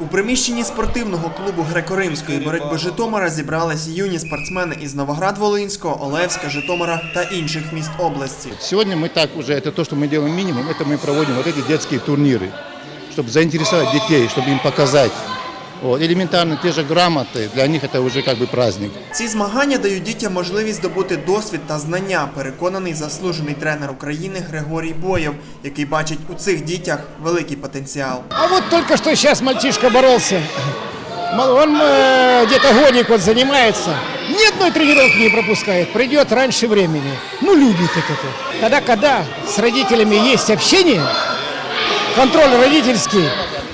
У приміщенні спортивного клубу греко-римської боротьби Житомира зібрались юні спортсмени із Новоград-Волинського, Олевська, Житомира та інших міст області. Сегодня мы так уже, это то, что мы делаем минимум, это мы проводим вот эти детские турниры, чтобы заинтересовать детей, чтобы им показать. Вот. Элементарно те же грамоты, для них это уже как бы праздник. Ці змагання дають дітям можливість здобути досвід та знання, переконаний заслужений тренер України Григорій Боєв, який бачить у цих дітях великий потенціал. А вот только что сейчас мальчишка боролся. Мал- Он э, где-то годик вот занимается. Ни одной тренировки не пропускает. Придет раньше времени. Ну, любит это. Тогда, когда с родителями есть общение, контроль родительский,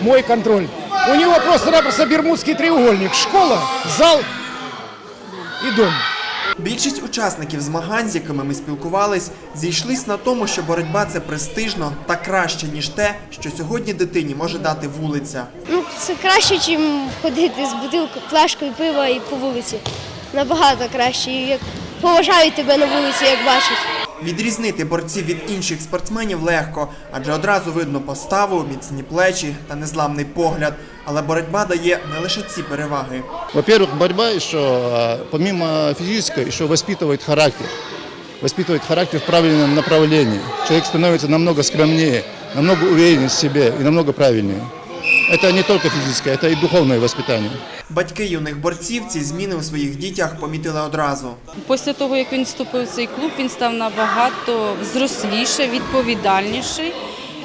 мой контроль, у него просто-напросто бермудский треугольник. Школа, зал и дом. Більшість учасників змагань, з якими ми спілкувались, зійшлись на тому, що боротьба це престижно та краще, ніж те, що сьогодні дитині може дати вулиця. Ну, це краще, ніж ходити з бутилкою, флешкою пива і по вулиці. Набагато краще. Як поважають тебе на вулиці, як бачать. Відрізнити борців від інших спортсменів легко, адже одразу видно поставу, міцні плечі та незламний погляд. Але боротьба дає не лише ці переваги. Во-первых, борьба еще, а, помимо физической, еще воспитывает характер. Воспитывает характер в правильном направлении. Человек становится намного скромнее, намного увереннее в себе и намного правильнее. Это не только физическое, это и духовное воспитание. Батьки юних борців ці зміни у своїх дітях помітили одразу. Після того, як він вступив в цей клуб, він став набагато взросліше, відповідальніший.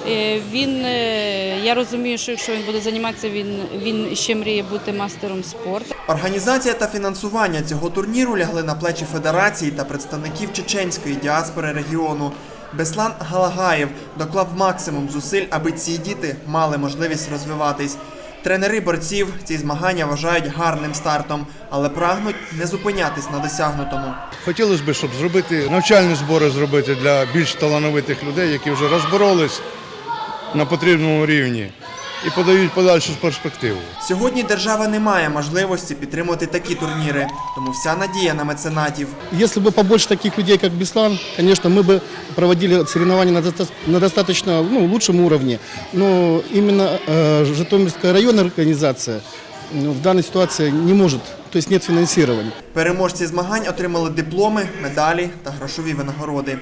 Е, Він, е, я розумію, що якщо він буде займатися, він, він ще мріє бути мастером спорту. Організація та фінансування цього турніру лягли на плечі федерації та представників чеченської діаспори регіону. Беслан Галагаєв доклав максимум зусиль, аби ці діти мали можливість розвиватись. Тренери борців ці змагання вважають гарним стартом, але прагнуть не зупинятись на досягнутому. Хотілося б, щоб зробити навчальні збори зробити для більш талановитих людей, які вже розборолись на потрібному рівні і подають подальшу перспективу. Сьогодні держава не має можливості підтримувати такі турніри, тому вся надія на меценатів. Если бы побольше таких людей, как Беслан, конечно, мы бы проводили соревнования на, доста- на достаточно ну, лучшем уровне. Но именно э, Житомирская районная организация ну, в данной ситуации не может, то есть нет финансирования. Переможці змагань отримали дипломи, медалі та грошові винагороди.